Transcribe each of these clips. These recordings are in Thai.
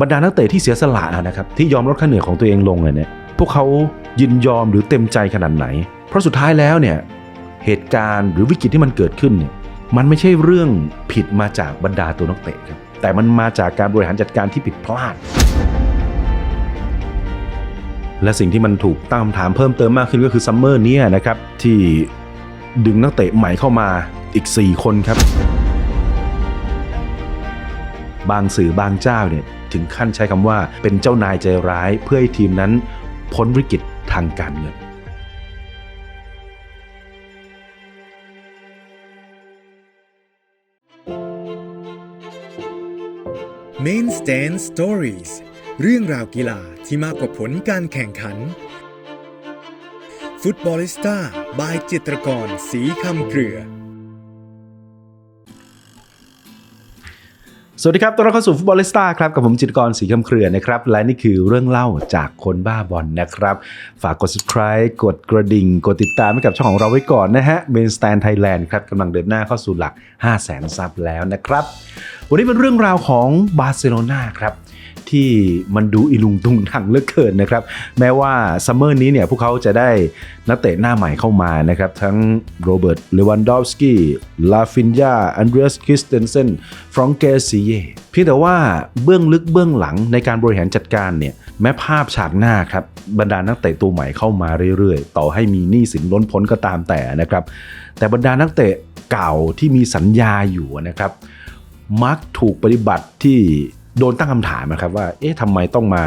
บรรดานักเตะที่เสียสละนะครับที่ยอมลดค่าเหนื่อยของตัวเองลงเนี่ยพวกเขายินยอมหรือเต็มใจขนาดไหน เพราะสุดท้ายแล้วเนี่ยเหตุการณ์หรือวิกฤตที่มันเกิดขึ้นเนี่ยมันไม่ใช่เรื่องผิดมาจากบรรดาตัวนักเตะครับแต่มันมาจากการบริหารจัดการที่ผิดพลาด และสิ่งที่มันถูกตั้งคำถามเพิ่มเติมมากขึ้นก็คือซัมเมอร์นี้นะครับที่ดึงนักเตะใหม่เข้ามาอีก 4 คนครับ บางสื่อบางเจ้าเนี่ย ถึงขั้นใช้คำว่าเป็นเจ้านายใจร้ายเพื่อให้ทีมนั้นพ้นวิกฤตทางการเงิน Main Stand Stories เรื่องราวกีฬาที่มากกว่าผลการแข่งขัน ฟุตบอลิสต้าบายจิตรกร สีคำเครือ สวัสดีครับต้อนรับเข้าสู่ฟุตบอลเลสตาครับ กับผมจิตรกรสีคำเครือนะครับ และนี่คือเรื่องเล่าจากคนบ้าบอลนะครับ ฝากกด subscribe กดกระดิ่ง กดติดตามให้กับช่องของเราไว้ก่อนนะฮะเบนสแตนไทยแลนด์ครับกำลังเดินหน้าเข้าสู่หลัก 5 0 0 0 0 0ซับแล้วนะครับ วันนี้เป็นเรื่องราวของบาร์เซโลนาครับ ที่มันดูอีลุงตุงนังเลือเกินนะครับ แม้ว่าซัมเมอร์นี้เนี่ยพวกเขาจะได้นักเตะหน้าใหม่เข้ามานะครับ ทั้งโรเบิร์ตเลวันดอฟสกี้ลาฟินยาอันเดรียสคริสเตนเซนฟรองเกซีเยเพียงแต่ว่าเบื้องลึกเบื้องหลังในการบริหารจัดการเนี่ยแม้ภาพฉากหน้าครับบรรดานักเตะตัวใหม่เข้ามาเรื่อยๆ ต่อให้มีหนี้สินล้นพ้นก็ตามแต่นะครับ แต่บรรดานักเตะเก่าที่มีสัญญาอยู่นะครับ มักถูกปฏิบัติที่ โดนตั้งคำถามนะครับว่า เอ๊ะทำไมต้องมา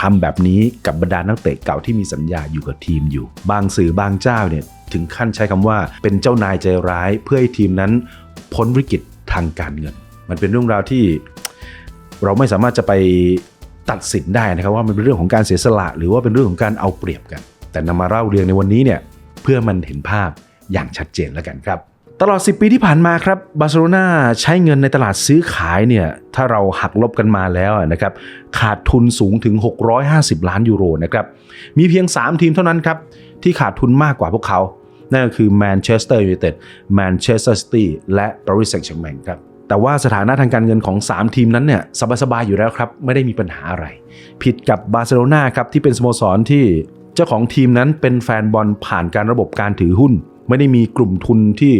ทำแบบนี้กับบรรดานักเตะเก่าที่มีสัญญาอยู่กับทีมอยู่ บางสื่อบางเจ้าเนี่ยถึงขั้นใช้คำว่าเป็นเจ้านายใจร้ายเพื่อให้ทีมนั้นพ้นวิกฤตทางการเงิน มันเป็นเรื่องราวที่เราไม่สามารถจะไปตัดสินได้นะครับว่ามันเป็นเรื่องของการเสียสละ หรือว่าเป็นเรื่องของการเอาเปรียบกัน แต่นำมาเล่าเรียงในวันนี้เนี่ยเพื่อมันเห็นภาพอย่างชัดเจนแล้วกันครับ ตลอด 10 ปีที่ผ่านมาครับบาร์เซโลนาใช้เงินในตลาดซื้อขายเนี่ยถ้าเราหักลบกันมาแล้วนะครับขาดทุนสูงถึง 650 ล้านยูโรนะครับมีเพียง 3 ทีมเท่านั้นครับที่ขาดทุนมากกว่าพวกเขา นั่นก็คือแมนเชสเตอร์ยูไนเต็ดแมนเชสเตอร์ซิตี้และปารีสแซงต์แชร์แมงครับแต่ว่าสถานะทางการเงินของ 3 ทีมนั้นเนี่ยสบายๆอยู่แล้วครับไม่ได้มีปัญหาอะไร ผิดกับบาร์เซโลนาครับที่เป็นสโมสรที่เจ้าของทีมนั้นเป็นแฟนบอลผ่านการระบบการถือหุ้น ไม่ได้มีกลุ่มทุนที่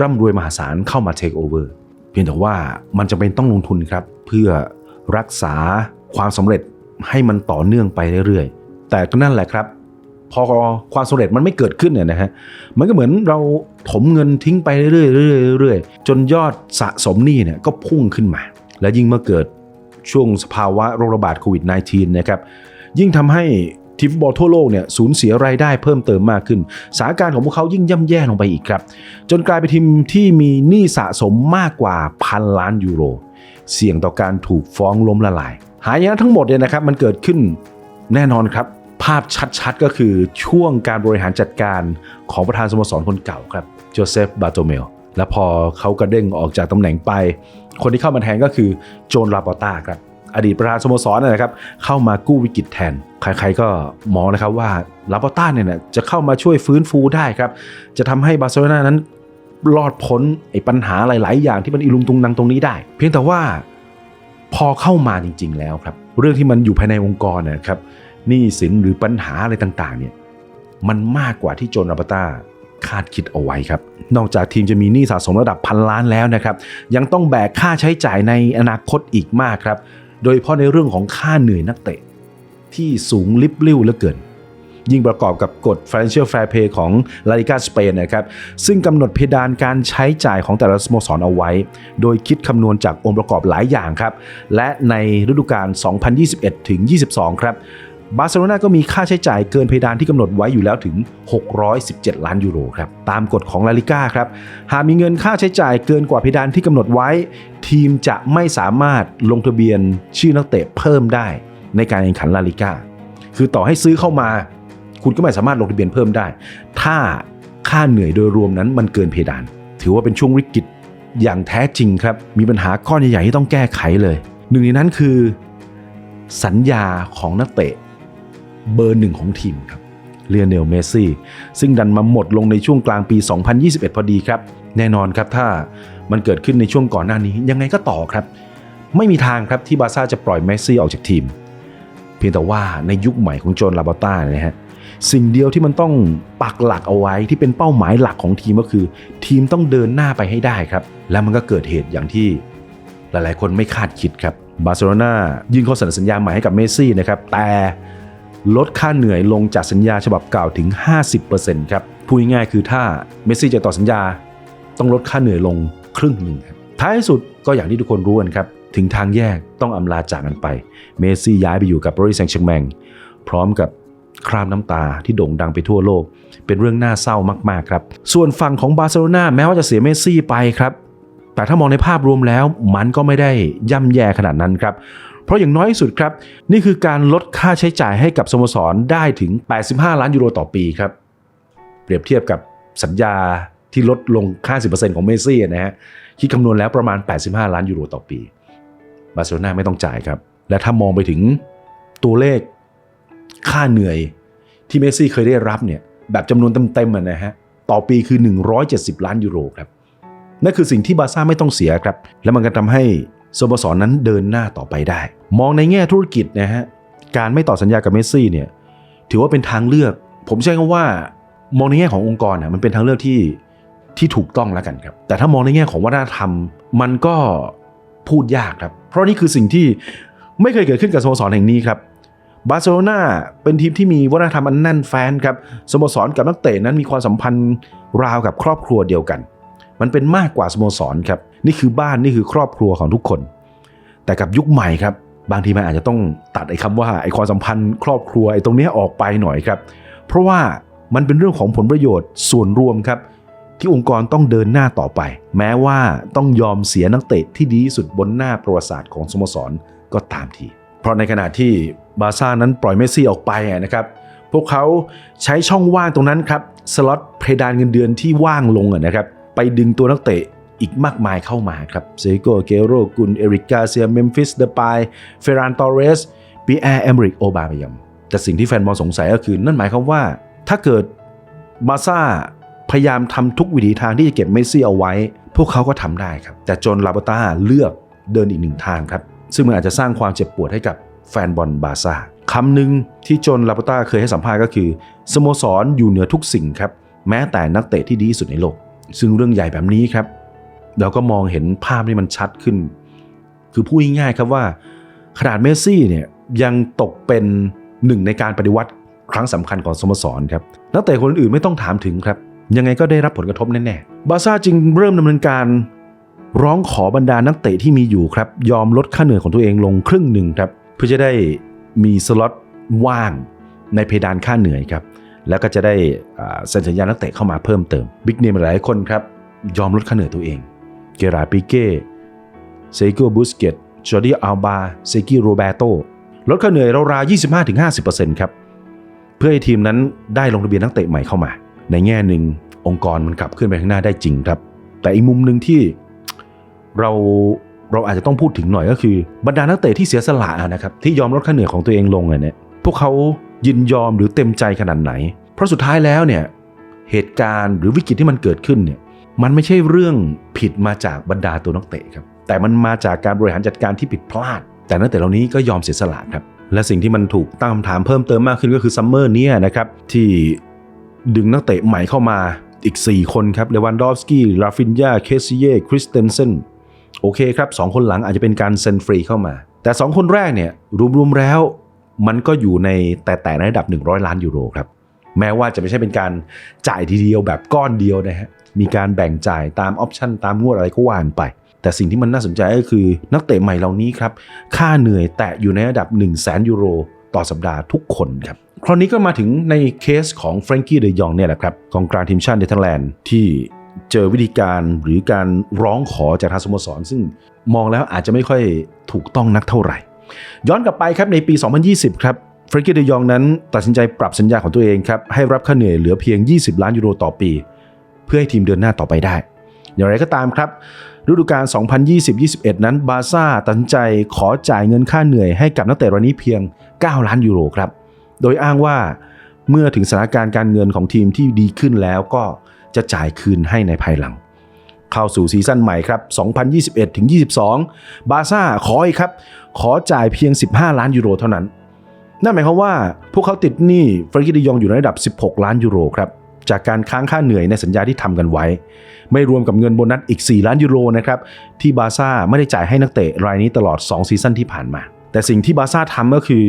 ร่ำรวยมหาศาลเข้ามาเทคโอเวอร์เพียงแต่ว่ามันจะเป็นต้องลงทุนครับ เพื่อรักษาความสำเร็จให้มันต่อเนื่องไปเรื่อยๆ แต่ก็นั่นแหละครับ พอความสำเร็จมันไม่เกิดขึ้นเนี่ยนะฮะมันก็เหมือนเราถมเงินทิ้งไปเรื่อยๆเรื่อยๆจนยอดสะสมหนี้เนี่ยก็พุ่งขึ้นมา และยิ่งเมื่อเกิดช่วงสภาวะโรคระบาดโควิด -19 นะครับยิ่งทำให้ ทีมฟุตบอลทั่วโลกเนี่ยสูญเสียรายได้เพิ่มเติมมากขึ้นสถานการณ์ของพวกเขายิ่งย่ำแย่ลงไปอีกครับ จนกลายเป็นทีมที่มีหนี้สะสมมากกว่าพันล้านยูโร เสี่ยงต่อการถูกฟ้องล้มละลาย หายนะทั้งหมดเนี่ยนะครับมันเกิดขึ้นแน่นอนครับ ภาพชัดๆก็คือช่วงการบริหารจัดการของประธานสโมสรคนเก่าครับโจเซฟบาโตเมลและพอเขากระเด้งออกจากตำแหน่งไป คนที่เข้ามาแทนก็คือโจนลาปอต้าครับ อดีตประธานสโมสรนะครับ เข้ามากู้วิกฤตแทน ใครๆก็มองนะครับว่าลาปอต้าเนี่ยนะจะเข้ามาช่วยฟื้นฟูได้ครับ จะทำให้บาร์เซโลนานั้นรอดพ้นไอ้ปัญหาหลาย ๆ อย่างที่มันอีลุงตุงนังตรงนี้ได้ เพียงแต่ว่าพอเข้ามาจริง ๆ แล้วครับ เรื่องที่มันอยู่ภายในองค์กรนะครับหนี้สินหรือปัญหาอะไรต่าง ๆ เนี่ยมันมากกว่าที่โจนลาปอต้าคาดคิดเอาไว้ครับ นอกจากทีมจะมีหนี้สะสมระดับพันล้านแล้วนะครับ ยังต้องแบกค่าใช้จ่ายในอนาคตอีกมากครับ โดยเฉพาะในเรื่องของค่าเหนื่อยนักเตะ ที่สูงลิบลิ่วเหลือเกิน ยิ่งประกอบกับกฎ Financial Fair Play ของลาลิกาสเปนนะครับ ซึ่งกำหนดเพดานการใช้จ่ายของแต่ละสโมสรเอาไว้ โดยคิดคำนวณจากองค์ประกอบหลายอย่างครับ และในฤดูกาล 2021ถึง22 ครับ บาร์เซโลนาก็มีค่าใช้จ่ายเกินเพดานที่กำหนดไว้อยู่แล้วถึง 617 ล้านยูโรครับตามกฎของลาลิก้าครับหากมีเงินค่าใช้จ่ายเกินกว่าเพดานที่กำหนดไว้ ทีมจะไม่สามารถลงทะเบียนชื่อนักเตะเพิ่มได้ ในการแข่งขันลาลิก้าคือต่อให้ซื้อเข้ามา คุณก็ไม่สามารถลงทะเบียนเพิ่มได้ ถ้าค่าเหนื่อยโดยรวมนั้นมันเกินเพดาน ถือว่าเป็นช่วงวิกฤตอย่างแท้จริงครับ มีปัญหาก้อนใหญ่ๆที่ต้องแก้ไขเลย หนึ่งในนั้นคือ สัญญาของนักเตะ เบอร์หนึ่งของทีมครับเลียเนลเมซี่ซึ่งดันมาหมดลงในช่วงกลางปี 2021 พอดีครับ แน่นอนครับถ้ามันเกิดขึ้นในช่วงก่อนหน้านี้ยังไงก็ต่อครับ ไม่มีทางครับที่บาร์ซ่าจะปล่อยเมซี่ออกจากทีม เพียงแต่ว่าในยุคใหม่ของโจนลาบอต้านะฮะสิ่งเดียวที่มันต้องปักหลักเอาไว้ที่เป็นเป้าหมายหลักของทีมก็คือ ทีมต้องเดินหน้าไปให้ได้ครับ แล้วมันก็เกิดเหตุอย่างที่หลายๆ คนไม่คาดคิดครับบาร์เซโลนายื่นข้อเสนอสัญญาใหม่ให้กับเมซี่นะครับแต่ ลดค่าเหนื่อยลงจากสัญญาฉบับเก่าถึง 50%ครับพูดง่ายๆคือถ้าเมสซี่จะต่อสัญญา ต้องลดค่าเหนื่อยลงครึ่งหนึ่งครับท้ายสุดก็อย่างที่ทุกคนรู้กันครับ ถึงทางแยกต้องอำลาจากกันไป เมสซี่ย้ายไปอยู่กับปารีสแซงต์แชร์แมงพร้อมกับคราบน้ำตาที่โด่งดังไปทั่วโลก เป็นเรื่องน่าเศร้ามากๆครับ ส่วนฝั่งของบาร์เซโลนาแม้ว่าจะเสียเมสซี่ไปครับ แต่ถ้ามองในภาพรวมแล้วมันก็ไม่ได้ย่ำแย่ขนาดนั้นครับ เพราะอย่างน้อยที่สุดครับ นี่คือการลดค่าใช้จ่ายให้กับสโมสรได้ถึง 85 ล้านยูโรต่อปีครับ เปรียบเทียบกับสัญญาที่ลดลง 50%ของเมสซี่นะฮะคิดคำนวณแล้วประมาณ 85 ล้านยูโรต่อปีบาร์เซโลนาไม่ต้องจ่ายครับ และถ้ามองไปถึงตัวเลขค่าเหนื่อยที่เมสซี่เคยได้รับเนี่ยแบบจำนวนเต็มๆนะฮะต่อปีคือ 170 ล้านยูโรครับนั่นคือสิ่งที่บาร์ซ่าไม่ต้องเสียครับ และมันก็ทำให้ สโมสรนั้นเดินหน้าต่อไปได้ มองในแง่ธุรกิจนะฮะการไม่ต่อสัญญากับเมสซี่เนี่ยถือว่าเป็นทางเลือก ผมใช้คำว่ามองในแง่ขององค์กรนะมันเป็นทางเลือกที่ที่ถูกต้องแล้วกันครับ แต่ถ้ามองในแง่ของวัฒนธรรม มันก็พูดยากครับ เพราะนี่คือสิ่งที่ไม่เคยเกิดขึ้นกับสโมสรแห่งนี้ครับบาร์เซโลนาเป็นทีมที่มีวัฒนธรรมอันแน่นแฟ้นครับสโมสรกับนักเตะนั้นมีความสัมพันธ์ราวกับครอบครัวเดียวกัน มันเป็นมากกว่าสโมสรครับนี่คือบ้านนี่คือครอบครัวของทุกคน แต่กับยุคใหม่ครับบางทีมันอาจจะต้องตัดไอ้คำว่าไอ้ความสัมพันธ์ครอบครัวไอ้ตรงนี้ออกไปหน่อยครับ เพราะว่ามันเป็นเรื่องของผลประโยชน์ส่วนรวมครับ ที่องค์กรต้องเดินหน้าต่อไป แม้ว่าต้องยอมเสียนักเตะที่ดีที่สุดบนหน้าประวัติศาสตร์ของสโมสรก็ตามที เพราะในขณะที่บาซ่านั้นปล่อยเมสซี่ออกไปนะครับพวกเขาใช้ช่องว่างตรงนั้นครับสล็อตเพดานเงินเดือนที่ว่างลงนะครับ ไปดึงตัวนักเตะอีกมากมายเข้ามาครับเซโกเกโรกุนเอริกกาเซียเมมฟิสเดปายเฟรานตอเรสปีแอร์เอมริกโอบาเมยมแต่สิ่งที่แฟนบอลสงสัยก็คือ นั่นหมายความว่า ถ้าเกิดบาซ่าพยายามทำทุกวิถีทางที่จะเก็บเมสซี่เอาไว้ พวกเขาก็ทำได้ครับ แต่จนลาบาต้าเลือกเดินอีกหนึ่งทางครับ ซึ่งมันอาจจะสร้างความเจ็บปวดให้กับแฟนบอลบาซ่าคำหนึ่งที่จนลาปาต้าเคยให้สัมภาษณ์ก็คือ สโมสรอยู่เหนือทุกสิ่งครับ แม้แต่นักเตะที่ดีที่สุดในโลก ซึ่งเรื่องใหญ่แบบนี้ครับ เราก็มองเห็นภาพที่มันชัดขึ้น คือพูดง่ายๆครับว่า ขนาดเมสซี่เนี่ยยังตกเป็นหนึ่งในการปฏิวัติครั้งสำคัญของสโมสรครับนักเตะคนอื่นไม่ต้องถามถึงครับ ยังไงก็ได้รับผลกระทบแน่ๆบาร์ซ่าจึงเริ่มดำเนินการร้องขอบรรดานักเตะที่มีอยู่ครับ ยอมลดค่าเหนื่อยของตัวเองลงครึ่งหนึ่งครับ เพื่อจะได้มีสล็อตว่างในเพดานค่าเหนื่อยครับ แล้วก็จะได้เซ็นสัญญานักเตะเข้ามาเพิ่มเติม บิ๊กเนมหลายคนครับ ยอมลดค่าเหนื่อยตัวเอง เกราปิเก้เซโกบุสเกตจอร์ดีอัลบาเซกิโรเบโตลดค่าเหนื่อยราวๆ25-50%ครับ เพื่อให้ทีมนั้นได้ลงทะเบียนนักเตะใหม่เข้ามา ในแง่หนึ่งองค์กรมันขับเคลื่อนไปข้างหน้าได้จริงครับ แต่อีกมุมหนึ่งที่เราเราอาจจะต้องพูดถึงหน่อยก็คือบรรดานักเตะที่เสียสละนะครับที่ยอมลดค่าเหนื่อยของตัวเองลงเนี่ยพวกเขายินยอมหรือเต็มใจขนาดไหน เพราะสุดท้ายแล้วเนี่ยเหตุการณ์หรือวิกฤตที่มันเกิดขึ้นเนี่ยมันไม่ใช่เรื่องผิดมาจากบรรดาตัวนักเตะครับแต่มันมาจากการบริหารจัดการที่ผิดพลาด แต่นักเตะเหล่านี้ก็ยอมเสียสละครับและสิ่งที่มันถูกตั้งคำถามเพิ่มเติมมากขึ้นก็คือซัมเมอร์เนี้นะครับที่ดึงนักเตะใหม่เข้ามาอีก 4 คนครับเลวันดอฟสกี้ลาฟินยาเคซิเย่คริสเตนเซนโอเคครับสองคนหลังอาจจะเป็นการเซ็นฟรีเข้ามา แต่ 2 คนแรกเนี่ยรวมๆแล้วมันก็อยู่ในแต่แต่ในระดับ 100 ล้านยูโรครับ แม้ว่าจะไม่ใช่เป็นการจ่ายทีเดียวแบบก้อนเดียวนะฮะมีการแบ่งจ่ายตามออปชันตามงวดอะไรก็ว่านไป แต่สิ่งที่มันน่าสนใจก็คือนักเตะใหม่เหล่านี้ครับ ค่าเหนื่อยแตะอยู่ในระดับ 1 0 0 0 0แสนยูโรต่อสัปดาห์ทุกคนครับคราวนี้ก็มาถึงในเคสของแฟรงกี้เดยองเนี่ยแหละครับกองกลางทีมชาติเนเธอร์แลนด์ที่เจอวิธีการหรือการร้องขอจากทางสโมสร ซึ่งมองแล้วอาจจะไม่ค่อยถูกต้องนักเท่าไหร่ ย้อนกลับไปครับในปี 2020 ครับ ฟรงกี้เดยองนั้นตัดสินใจปรับสัญญาของตัวเองครับให้รับค่าเหนื่อยเหลือเพียง 20 ล้านยูโรต่อปี เพื่อให้ทีมเดินหน้าต่อไปได้ อย่างไรก็ตามครับ ฤดูกาล 2020-21 นั้นบาซ่าตัดสินใจขอจ่ายเงินค่าเหนื่อยให้กับนักเตะรายนี้เพียง 9 ล้านยูโรครับโดยอ้างว่าเมื่อถึงสถานการณ์การเงินของทีมที่ดีขึ้นแล้วก็จะจ่ายคืนให้ในภายหลัง เข้าสู่ซีซั่นใหม่ครับ 2021ถึง22 บาซ่าขออีกครับ ขอจ่ายเพียง 15 ล้านยูโรเท่านั้น นั่นหมายความว่าพวกเขาติดหนี้เฟรนกี้ดิยองอยู่ในระดับ 16 ล้านยูโรครับจากการค้างค่าเหนื่อยในสัญญาที่ทำกันไว้ ไม่รวมกับเงินโบนัสอีก 4 ล้านยูโรนะครับที่บาซ่าไม่ได้จ่ายให้นักเตะรายนี้ตลอด 2 ซีซั่นที่ผ่านมา แต่สิ่งที่บาซ่าทำก็คือ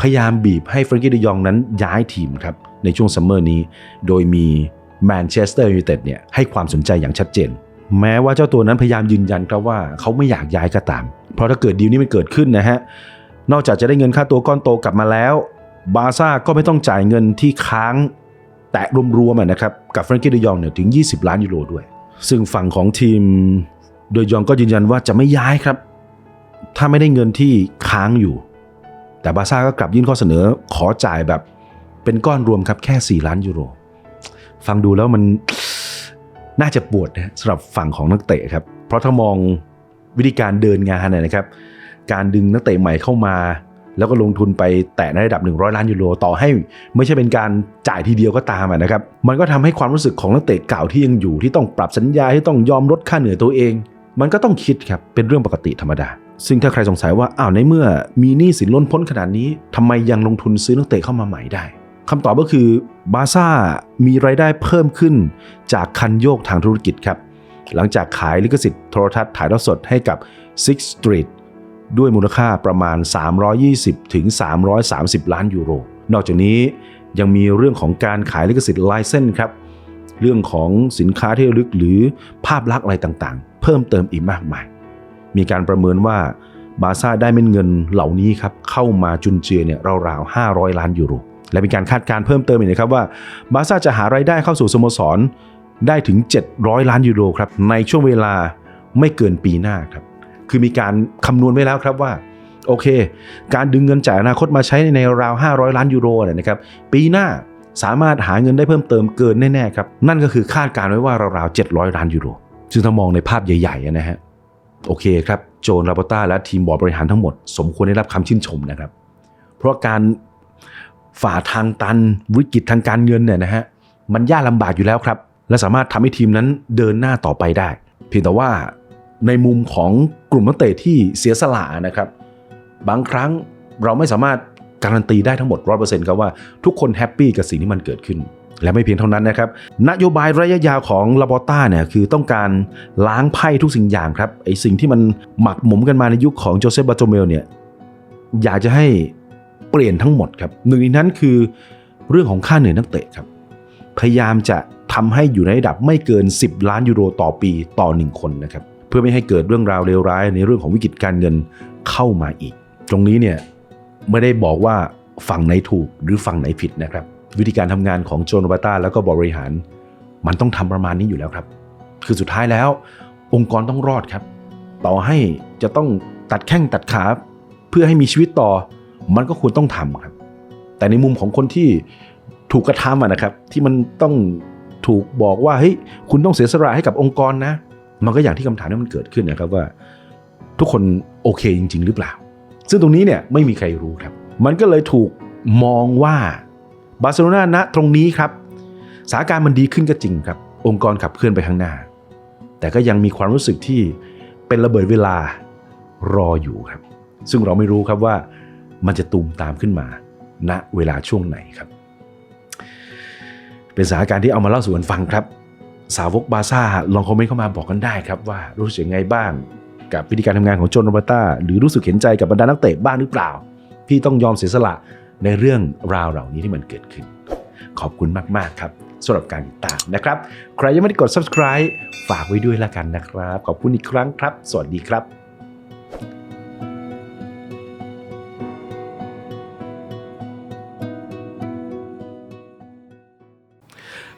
พยายามบีบให้เฟรนกี้ดิยองนั้นย้ายทีมครับในช่วงซัมเมอร์นี้ โดยมีแมนเชสเตอร์ยูไนเต็ดเนี่ยให้ความสนใจอย่างชัดเจน แม้ว่าเจ้าตัวนั้นพยายามยืนยันครับว่าเขาไม่อยากย้ายก็ตาม เพราะถ้าเกิดดีลนี้มันเกิดขึ้นนะฮะ นอกจากจะได้เงินค่าตัวก้อนโตกลับมาแล้ว บาซ่าก็ไม่ต้องจ่ายเงินที่ค้าง แตะรวมๆนะครับกับเฟรนกี้เดยองเนี่ยถึง 20 ล้านยูโรด้วย ซึ่งฝั่งของทีมเดยองก็ยืนยันว่าจะไม่ย้ายครับ ถ้าไม่ได้เงินที่ค้างอยู่ แต่บาซ่าก็กลับยื่นข้อเสนอขอจ่ายแบบเป็นก้อนรวมครับแค่ 4 ล้านยูโร ฟังดูแล้วมันน่าจะปวดนะสำหรับฝั่งของนักเตะครับ เพราะถ้ามองวิธีการเดินงานเนี่ยนะครับ การดึงนักเตะใหม่เข้ามา แล้วก็ลงทุนไปแตะในระดับ 100 ล้านยูโรต่อให้ ไม่ใช่เป็นการจ่ายทีเดียวก็ตามนะครับ มันก็ทำให้ความรู้สึกของนักเตะเก่าที่ยังอยู่ที่ต้องปรับสัญญาที่ต้องยอมลดค่าเหนื่อยตัวเอง มันก็ต้องคิดครับเป็นเรื่องปกติธรรมดา ซึ่งถ้าใครสงสัยว่าอ้าวในเมื่อมีหนี้สินล้นพ้นขนาดนี้ทำไมยังลงทุนซื้อนักเตะเข้ามาใหม่ได้คำตอบก็คือบาร์ซ่ามีรายได้เพิ่มขึ้นจากคันโยกทางธุรกิจครับ หลังจากขายลิขสิทธิ์โทรทัศน์ถ่ายทอดสดให้กับ Six Street ด้วยมูลค่าประมาณ 320 ถึง 330 ล้านยูโร นอกจากนี้ยังมีเรื่องของการขายลิขสิทธิ์ไลเซนครับ เรื่องของสินค้าที่ระลึกหรือภาพลักษณ์อะไรต่างๆ เพิ่มเติมอีกมากมาย มีการประเมินว่าบาซ่าได้เม็ดเงินเหล่านี้ครับเข้ามาจุนเจือเนี่ยราวๆ 500 ล้านยูโร และมีการคาดการณ์เพิ่มเติมอีกนะครับว่าบาซ่าจะหารายได้เข้าสู่สโมสรได้ถึง 700 ล้านยูโรครับในช่วงเวลาไม่เกินปีหน้าครับ คือมีการคำนวณไว้แล้วครับว่า โอเค การดึงเงินจากอนาคตมาใช้ในราว 500 ล้านยูโรเนี่ยนะครับปีหน้าสามารถหาเงินได้เพิ่มเติมเกินแน่ๆครับนั่นก็คือคาดการณ์ไว้ว่าราวๆ700 ล้านยูโรซึ่งถ้ามองในภาพใหญ่ๆนะฮะโอเคครับโจนลาโปต้าและทีมบอร์ดบริหารทั้งหมด สมควรได้รับคำชื่นชมนะครับ เพราะการฝ่าทางตันวิกฤตทางการเงินเนี่ยนะฮะมันยากลำบากอยู่แล้วครับ และสามารถทำให้ทีมนั้นเดินหน้าต่อไปได้ เพียงแต่ว่า ในมุมของกลุ่มนักเตะที่เสียสละนะครับ บางครั้งเราไม่สามารถการันตีได้ทั้งหมด100%ครับว่าทุกคนแฮปปี้กับสิ่งที่มันเกิดขึ้น และไม่เพียงเท่านั้นนะครับ นโยบายระยะยาวของลาบอต้าเนี่ยคือต้องการล้างไพ่ทุกสิ่งอย่างครับไอสิ่งที่มันหมักหมมกันมาในยุคของโจเซฟบาโตเมลเนี่ยอยากจะให้เปลี่ยนทั้งหมดครับหนึ่งในนั้นคือเรื่องของค่าเหนื่อยนักเตะครับพยายามจะทำให้อยู่ในระดับไม่เกิน 10 ล้านยูโรต่อปีต่อ 1 คนนะครับ พื่อไม่ให้เกิดเรื่องราวเลวร้ายในเรื่องของวิกฤตการเงินเข้ามาอีก ตรงนี้เนี่ยไม่ได้บอกว่าฝั่งไหนถูกหรือฝั่งไหนผิดนะครับ วิธีการทำงานของโจนบาต้าแล้วก็บริหาร มันต้องทำประมาณนี้อยู่แล้วครับ คือสุดท้ายแล้ว องค์กรต้องรอดครับ ต่อให้จะต้องตัดแข้งตัดขาเพื่อให้มีชีวิตต่อ มันก็ควรต้องทำครับ แต่ในมุมของคนที่ถูกกระทำะนะครับ ที่มันต้องถูกบอกว่าเฮ้ยคุณต้องเสียสละให้กับองค์กรนะ มันก็อย่างที่คำถามนี้มันเกิดขึ้นนะครับว่า ทุกคนโอเคจริง ๆ หรือเปล่า ซึ่งตรงนี้เนี่ยไม่มีใครรู้ครับ มันก็เลยถูกมองว่าบาร์เซโลนาณตรงนี้ครับสถานการณ์มันดีขึ้นก็จริงครับ องค์กรขับเคลื่อนไปข้างหน้า แต่ก็ยังมีความรู้สึกที่เป็นระเบิดเวลารออยู่ครับ ซึ่งเราไม่รู้ครับว่ามันจะตูมตามขึ้นมาณเวลาช่วงไหนครับ เป็นสถานการณ์ที่เอามาเล่าสู่กันฟังครับ สาวกบาซ่าลองคอมเมนต์เข้ามาบอกกันได้ครับว่ารู้สึกยังไงบ้างกับวิธีการทำงานของโจนโรบต้าหรือรู้สึกเห็นใจกับบรรดานักเตะบ้างหรือเปล่า ที่ต้องยอมเสียสละในเรื่องราวเหล่านี้ที่มันเกิดขึ้น ขอบคุณมาก ๆ ครับสำหรับการติดตามนะครับ ใครยังไม่ได้กด subscribe ฝากไว้ด้วยละกันนะครับ ขอบคุณอีกครั้งครับ สวัสดีครับ